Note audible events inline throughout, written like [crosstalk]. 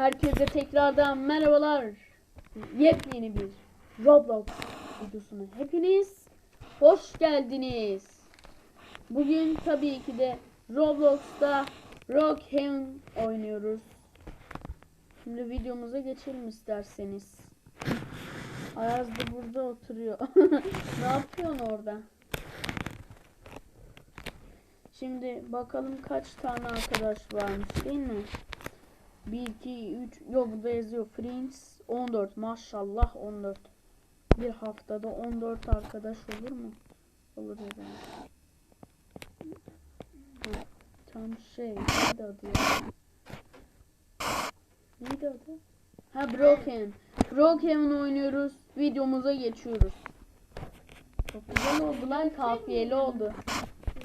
Herkese tekrardan merhabalar. Yepyeni bir Roblox videosuna hepiniz hoş geldiniz. Bugün tabii ki de Roblox'ta Rockhaven oynuyoruz. Şimdi videomuza geçelim isterseniz. Ayaz da burada oturuyor. [laughs] ne yapıyorsun orada? Şimdi bakalım kaç tane arkadaş varmış değil mi? 1, 2, 3, yok burada yazıyor Friends 14 maşallah 14. Bir haftada 14 arkadaş olur mu? Olur. Ha, tam şey neydi adı ya? Neydi adı? Ha Broken. Broken oynuyoruz. Videomuza geçiyoruz. Çok güzel oldu lan kafiyeli oldu.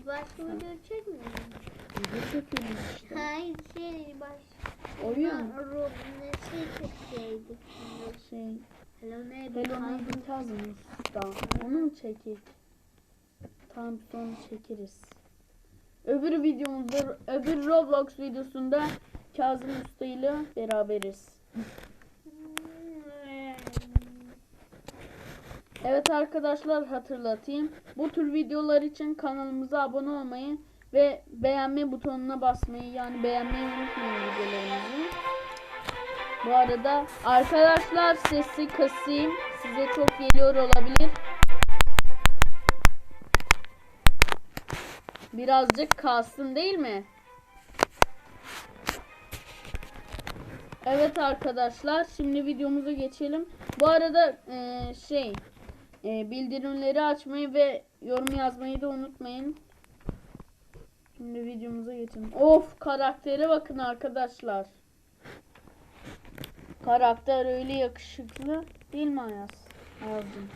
Başka video çekmiyor? Video çekiyoruz işte. Hayır şey baş. Oyun. Rob ne şey çekseydik. Şey. Hello neighbor. Hello Neighbor Usta. Onu mu çekik? Tamam sonra çekeriz. Öbür videomuzda, öbür Roblox videosunda Kazım Usta ile beraberiz. Evet arkadaşlar hatırlatayım. Bu tür videolar için kanalımıza abone olmayı ve beğenme butonuna basmayı yani beğenmeyi unutmayın videolarımızı. Bu arada arkadaşlar sesi kısayım. Size çok geliyor olabilir. Birazcık kalsın değil mi? Evet arkadaşlar şimdi videomuza geçelim. Bu arada eee, şey eee, bildirimleri açmayı ve yorum yazmayı da unutmayın. Şimdi videomuza geçelim. Of karaktere bakın arkadaşlar. Karakter öyle yakışıklı değil mi Ayaz? Ayaz'cığım.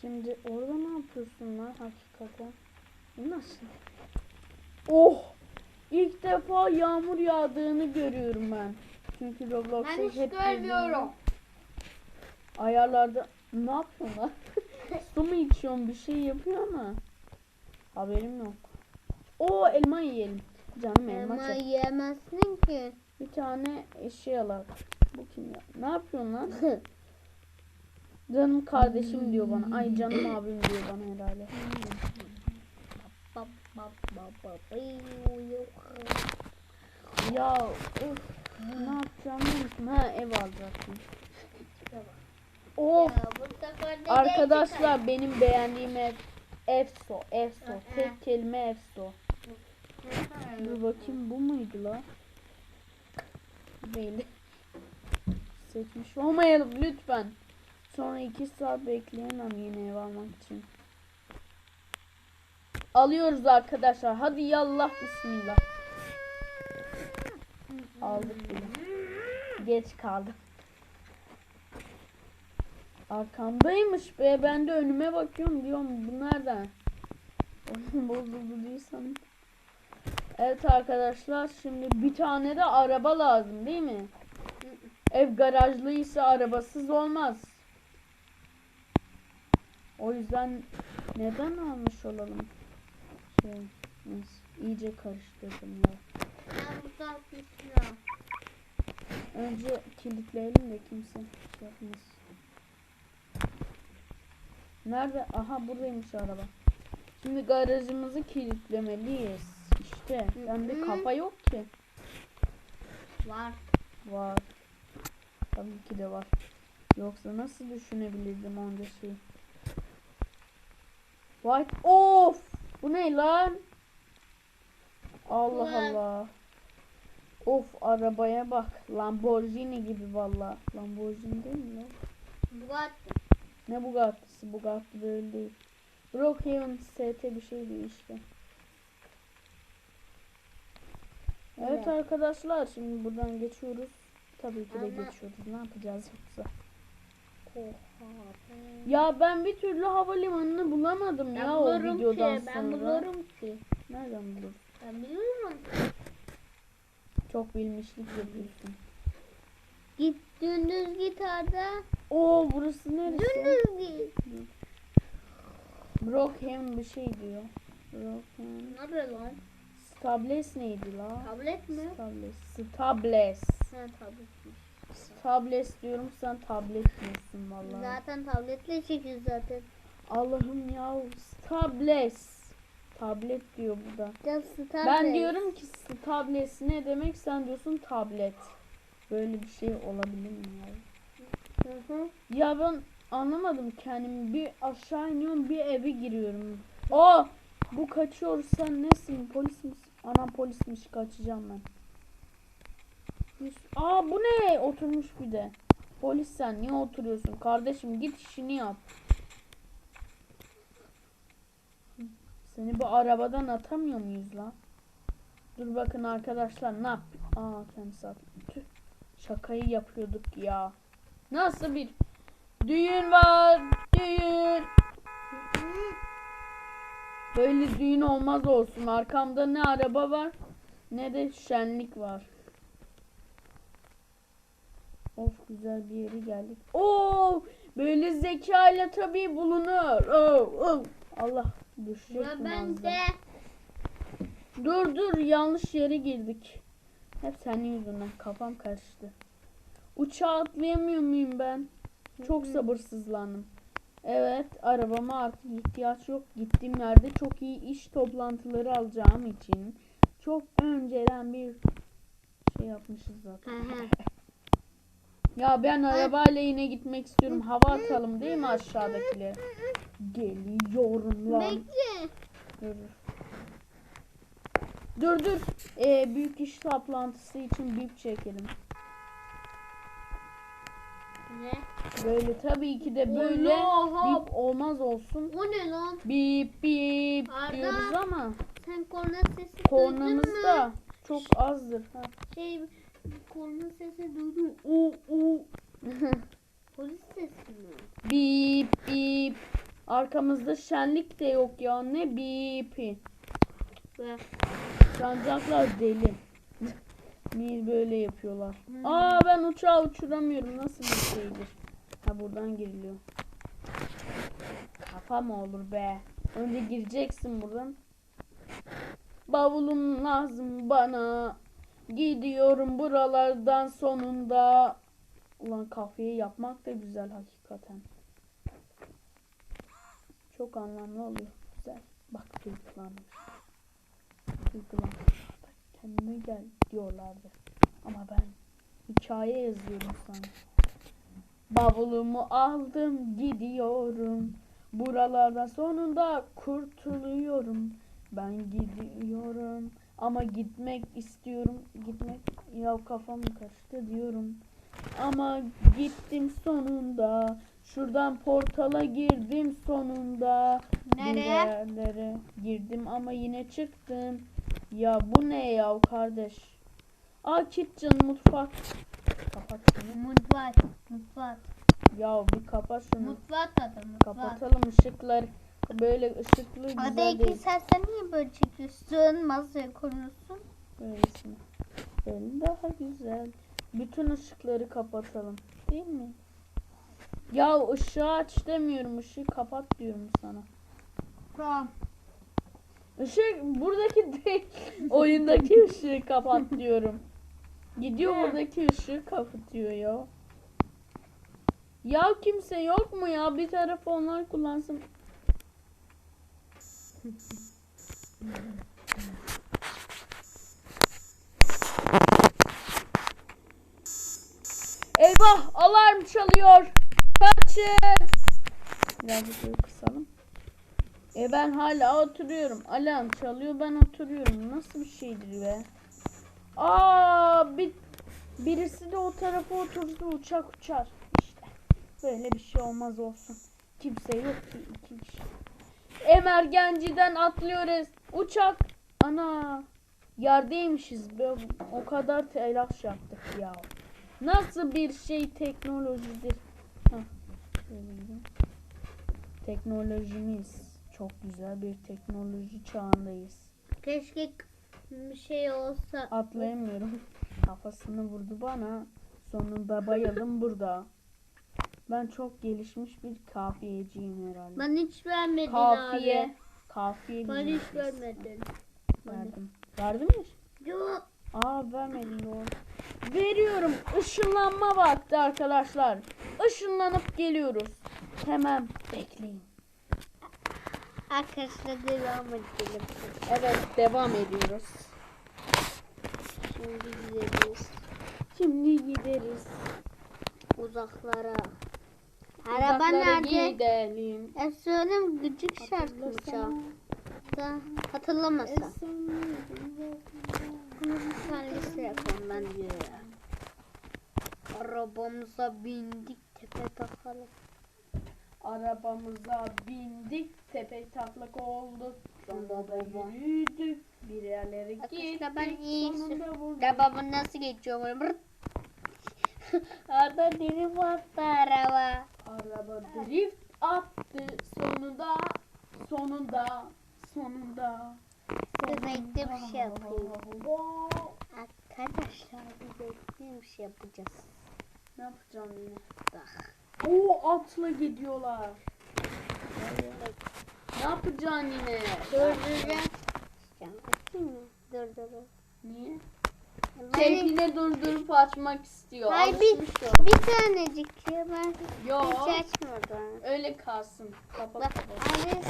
Şimdi orada ne yapıyorsun lan hakikaten? Nasıl? Oh! İlk defa yağmur yağdığını görüyorum ben. Çünkü Roblox'ta Ben hiç hep görmüyorum. Ayarlarda ne yapıyorsun lan? [laughs] Su mu içiyorsun bir şey yapıyor ama haberim yok. O elma yiyelim. Canım elma Ama çek. yiyemezsin ki. Bir tane eşeği alak. Bu kim ya? Ne yapıyorsun lan? [laughs] canım kardeşim diyor bana. Ay canım abim diyor bana herhalde. Ya of, ne yapacağım bilmiyorum. Ha ev alacaktım. Of Ya arkadaşlar benim beğendiğim ev Efso, Efso. Tek kelime Efso. Dur bakayım bu muydu la? Değil. Seçmiş olmayalım lütfen. Sonra iki saat bekleyemem yeni ev almak için. Alıyoruz arkadaşlar. Hadi yallah bismillah. Aldık bile. Geç kaldım. Arkamdaymış be. Ben de önüme bakıyorum diyorum. Bu nereden? Oyun bozuldu sanırım. Evet arkadaşlar şimdi bir tane de araba lazım değil mi? Ev garajlıysa arabasız olmaz. O yüzden neden almış olalım? Şey, neyse, iyice karıştırdım ya. Önce kilitleyelim de kimse şey yapmaz. Nerede? Aha buradaymış araba. Şimdi garajımızı kilitlemeliyiz. İşte bende kafa yok ki. Var. Var. Tabii ki de var. Yoksa nasıl düşünebilirdim onca şeyi? White of! Bu ne lan? Allah Ulan. Allah. Of arabaya bak. Lamborghini gibi valla. Lamborghini değil mi lan? Bugatti. Ne Bugatti'si? Bugatti böyle değil. Brookhaven ST bir şey diyor işte. Evet Evet. arkadaşlar şimdi buradan geçiyoruz. Tabii ki de Ama- geçiyoruz. Ne yapacağız yoksa? Ya ben bir türlü havalimanını bulamadım Ben ya o videodan ki. sonra. Ben bulurum ki. Nereden bulursun? Ben biliyorum. Çok bilmişlik yapıyorsun. Git dümdüz git Arda. Oo burası neresi? Dümdüz git. Brookhaven bir şey diyor. Brookhaven Nerede lan? Stables neydi la? Tablet mi? Stables. Stables. Ha tabletmiş. Stables diyorum sen tablet diyorsun vallahi. Zaten tabletle çekiyoruz zaten. Allah'ım ya Stables. Tablet diyor bu da. Ben diyorum ki tablets ne demek sen diyorsun tablet. Böyle bir şey olabilir mi ya? Hı hı. Ya ben anlamadım kendimi. Bir aşağı iniyorum bir eve giriyorum. Aa bu kaçıyor sen nesin polis misin? Anam polismiş kaçacağım ben. Aa bu ne? Oturmuş bir de. Polis sen niye oturuyorsun? Kardeşim git işini yap. Seni bu arabadan atamıyor muyuz lan? Dur bakın arkadaşlar ne yap? Aa kendisi attı. Şakayı yapıyorduk ya. Nasıl bir düğün var? Düğün. Böyle düğün olmaz olsun. Arkamda ne araba var ne de şenlik var. Of güzel bir yere geldik. Oo, böyle zeka ile tabii bulunur. Oo, oo. Allah düşecek ben de. Dur dur yanlış yere girdik. Hep senin yüzünden kafam karıştı. Uçağa atlayamıyor muyum ben? Çok sabırsızlandım. Evet arabama artık ihtiyaç yok. Gittiğim yerde çok iyi iş toplantıları alacağım için çok önceden bir şey yapmışız zaten. Ya ben arabayla yine gitmek istiyorum. Hava atalım değil mi aşağıdakilere? Geliyorum lan. Bekle. Dur. Dur dur. Ee, büyük iş toplantısı için bip çekelim. Ne? Böyle tabii ki de böyle bip olmaz olsun. O ne lan? Bip bip Arda. diyoruz ama Sen korna sesi kornamız duydun mu? da çok azdır. Ha. Şey korna sesi duydum. U u. [laughs] Polis sesi mi? bip bip. Arkamızda şenlik de yok ya. Ne bipi. Ve Sancaklar deli. Niye böyle yapıyorlar? Hmm. Aa ben uçağı uçuramıyorum. Nasıl bir şeydir? Ha buradan giriliyor. Kafa mı olur be? Önce gireceksin buradan. Bavulum lazım bana. Gidiyorum buralardan sonunda. Ulan kafayı yapmak da güzel hakikaten. Çok anlamlı oluyor. Güzel. Bak duygulanmış. Duygulanmış. Kendine gel diyorlardı. Ama ben hikaye yazıyorum sana. Bavulumu aldım gidiyorum. Buralardan sonunda kurtuluyorum. Ben gidiyorum. Ama gitmek istiyorum. Gitmek ya kafam karıştı diyorum. Ama gittim sonunda. Şuradan portala girdim sonunda. Nereye? yerlere girdim ama yine çıktım. Ya bu ne ya kardeş? Aa kitchen mutfak. Kapat şunu. Mutfak. Mutfak. Ya bir kapat şunu. Mutfak tadı mutfak. Kapatalım ışıkları. Böyle ışıklı Hadi güzel iki değil. sen, sen niye böyle çekiyorsun? Masaya konuyorsun. Böylesine. Böyle daha güzel. Bütün ışıkları kapatalım. Değil mi? Ya ışığı aç demiyorum. ışığı kapat diyorum sana. Tamam. Işık buradaki [laughs] değil. Oyundaki ışığı kapat diyorum. Gidiyor buradaki ışığı kapatıyor ya. Ya kimse yok mu ya? Bir tarafı onlar kullansın. Eyvah! Alarm çalıyor. Kaçın! Birazcık kısalım. E ben hala oturuyorum. Alarm çalıyor ben oturuyorum. Nasıl bir şeydir be? Aa bir birisi de o tarafa oturdu uçak uçar. İşte böyle bir şey olmaz olsun. Kimse yok ki iki kişi. Emergenciden atlıyoruz. Uçak. Ana. Yerdeymişiz. be. O kadar telaş yaptık ya. Nasıl bir şey teknolojidir? Gideyim. Teknolojimiz çok güzel bir teknoloji çağındayız. Keşke bir şey olsa. Atlayamıyorum. Kafasını vurdu bana. Sonunda bayıldım burada. Ben çok gelişmiş bir kafiyeciyim herhalde. Ben hiç vermedin Kafiye. abi. Kafiye Ben hiç vermedin. Verdim. Verdin mi? Yok. Aa vermedin doğru. Veriyorum. Işınlanma vakti arkadaşlar. Işınlanıp geliyoruz. Hemen bekleyin. Arkadaşlar devam edelim. Evet devam ediyoruz. Şimdi gideriz Şimdi gideriz. uzaklara. Araba Uzaklara nerede? Gidelim. E söyleyeyim gıcık şarkımı çal. Da hatırlamasa. Bunu bir tane liste yapalım ben diyor ya. Arabamıza bindik tepe takalım. Arabamıza bindik. Tepe taklak olduk. Sonra da yürüdük. Bir yerlere Arkadaşlar gittik. ben iyi. Arabamı nasıl geçiyor böyle bırt. [laughs] Orada diri battı araba. Araba drift attı. Sonunda sonunda sonunda. Dur, bekle bir şey yapayım. Arkadaşlar bekleyin bir şey yapacağız. Ne yapacağım yine? Bak. Oo atla gidiyorlar. Ne yapacaksın yine? Durduracağım. Açayım mı? Dur dur dur. Niye? Keyfine durdurup açmak istiyor. Hayır bir, Alışmış o. bir tanecik ya ben Yo. hiç açmadım. Öyle kalsın. Kapat Bak kapat.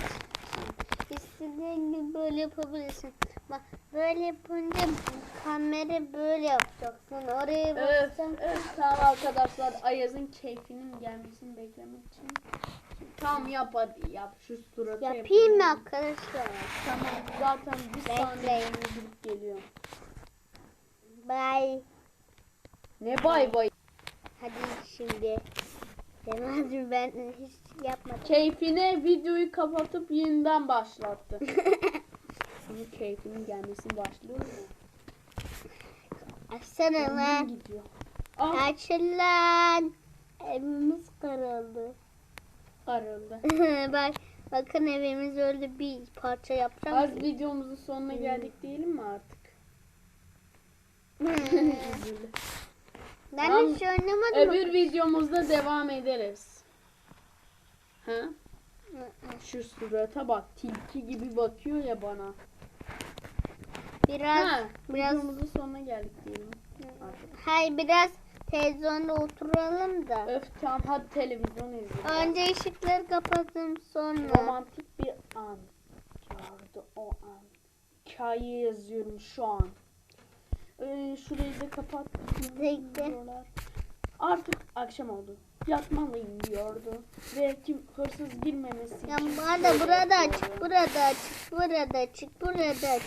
İstediğin böyle yapabilirsin. Bak böyle yapınca kamera böyle yapacaksın. Oraya Öf, bakacaksın. öf. Tamam arkadaşlar Ayaz'ın keyfinin gelmesini beklemek için. Tamam yap hadi yap şu suratı Yapayım mı arkadaşlar? Tamam zaten bir Bekleyin. saniye gidip geliyor. Bye. Ne bay bay. Hadi şimdi. Demezdim ben hiç yapmadım. Keyfine videoyu kapatıp yeniden başlattı. [laughs] Şimdi keyfinin gelmesini başlıyor mu? Açsana lan. gidiyor. Ah Açın lan. Evimiz karaldı. karıldı. [laughs] Bak bakın evimiz öyle bir parça yapacağım. Az videomuzun sonuna geldik diyelim mi artık? [laughs] Üzüldü. ben hiç oynamadım. Öbür videomuzda devam ederiz. Ha? Şu surata bak. Tilki gibi bakıyor ya bana. Biraz ha, biraz videomuzun sonuna geldik diyelim. Artık. hay biraz televizyonda oturalım da. Öf tamam hadi televizyon izleyelim. Önce ışıkları kapatalım sonra. Romantik bir an. Gördü o an. Hikaye yazıyorum şu an. Ee, şurayı da kapat. Artık akşam oldu. Yatmalıyım diyordu. Ve kim hırsız girmemesi Ya için burada böyle burada yapıyordu. açık, burada açık, burada açık, burada açık.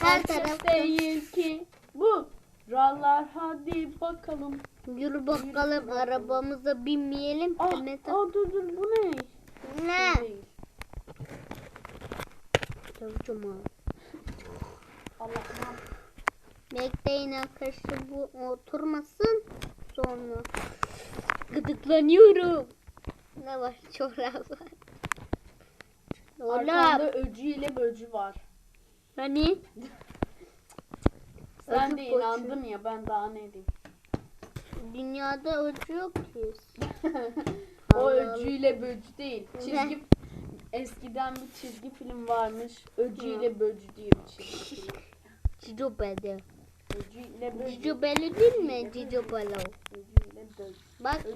Her Açık taraf değil ki bu. Rallar hadi bakalım. Yürü bakalım arabamıza binmeyelim. Ah, Demet- aa, dur dur bu ne? Ne? Bu değil. Çavucuma. Allah'ım. Bekleyin arkadaşlar bu oturmasın. Sonra gıdıklanıyorum. Ne var [laughs] çorap var. Oğlum Arkanda öcü ile böcü var. hani [laughs] Sen Öcü de böcü. inandın ya ben daha ne diyeyim. dünyada öcü yok ki. [laughs] o Allah öcüyle böcü değil. Çizgi eskiden bir çizgi film varmış. Öcüyle böcü diye bir çizgi film. Cico Belo. Belo değil mi? Cico Belo.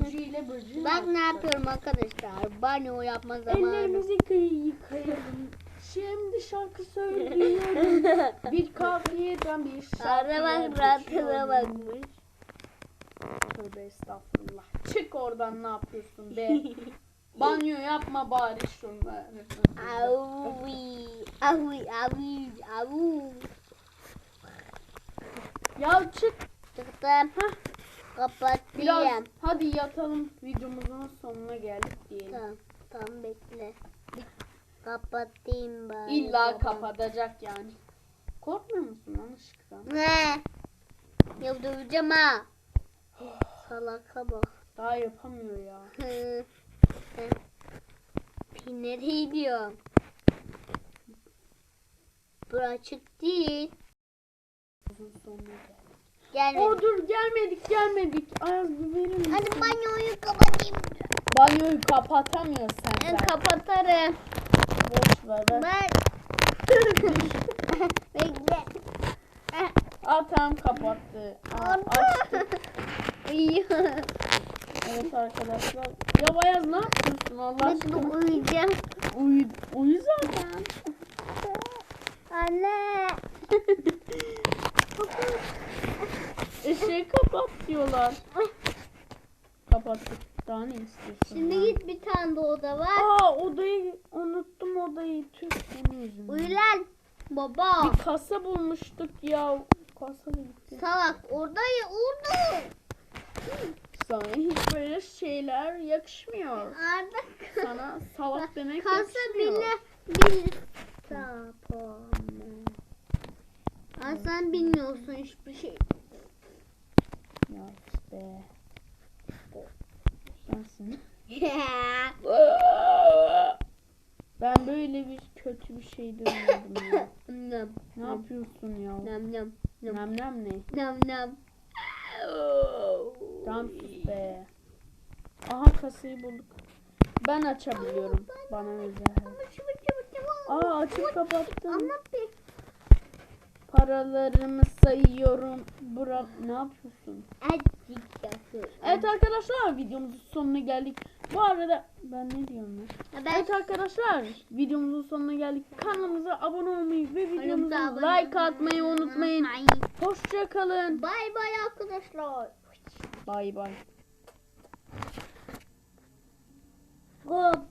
Öcüyle böcü. Bak bak ne yapıyorum arkadaşlar. Banyo yapma zamanı. Ellerimizi yıkayalım. Şimdi şarkı söylüyorum. [laughs] bir kafiyeden bir şarkı. Araba rahatına bakmış. Tövbe estağfurullah. Çık oradan ne yapıyorsun be. [laughs] Banyo yapma bari şunları. Avi, avi, avi, avi. Ya çık Çıktım. biraz. Kapattım. Hadi yatalım. Videomuzun sonuna geldik diyelim. Tamam, tamam bekle. Kapattım ben. İlla kapatacak yani. Korkmuyor musun lan ışıktan? Ne? Ya döveceğim ha. Salaka bak. Daha yapamıyor ya. [laughs] Hı. Hı. Bu açık değil. Uzun sonuna geldik. Gelme. O dur gelmedik gelmedik. Ayaz bir verir misin? Hadi banyoyu kapatayım. Banyoyu kapatamıyor sen Ben zaten. kapatırım. Boş ver. Ben. [laughs] Bekle. Aa tamam kapattı. Aa, açtı. İyi. Evet arkadaşlar. Ya Bayaz ne yapıyorsun Allah Ben aşkına? uyuyacağım. Uyu, uyu zaten. Anne. [laughs] Işığı kapat diyorlar. Kapattık. Daha ne istiyorsun? Şimdi ya? git bir tane de oda var. Aa odayı unuttum odayı. Tüh senin yüzünden. Uyu lan. Baba. Bir kasa bulmuştuk ya. Kasa da gitti. Salak orada ya orada. Sana hiç böyle şeyler yakışmıyor. Arda. Sana salak [laughs] demek Kasa yakışmıyor. bile bil. Tapamı. Aa, sen bilmiyorsun hiçbir şey. Ya be. Sensin. [laughs] Ben böyle bir kötü bir şey duymadım ya. Nem Ne yapıyorsun ya? nem nem nem Nem nem ne? nem nem. Tamam sus be. Aha kasayı bulduk. Ben açabiliyorum. Bana özel. Aa açıp kapattım. Anlat bir. Paralarımı sayıyorum. Burak ne yapıyorsun? Evet arkadaşlar videomuzun sonuna geldik. Bu arada ben ne diyorum? Ben Evet arkadaşlar videomuzun sonuna geldik. Kanalımıza abone olmayı ve videomuza like atmayı unutmayın. Hoşça kalın. Bay bay arkadaşlar. Bay bay. Hop.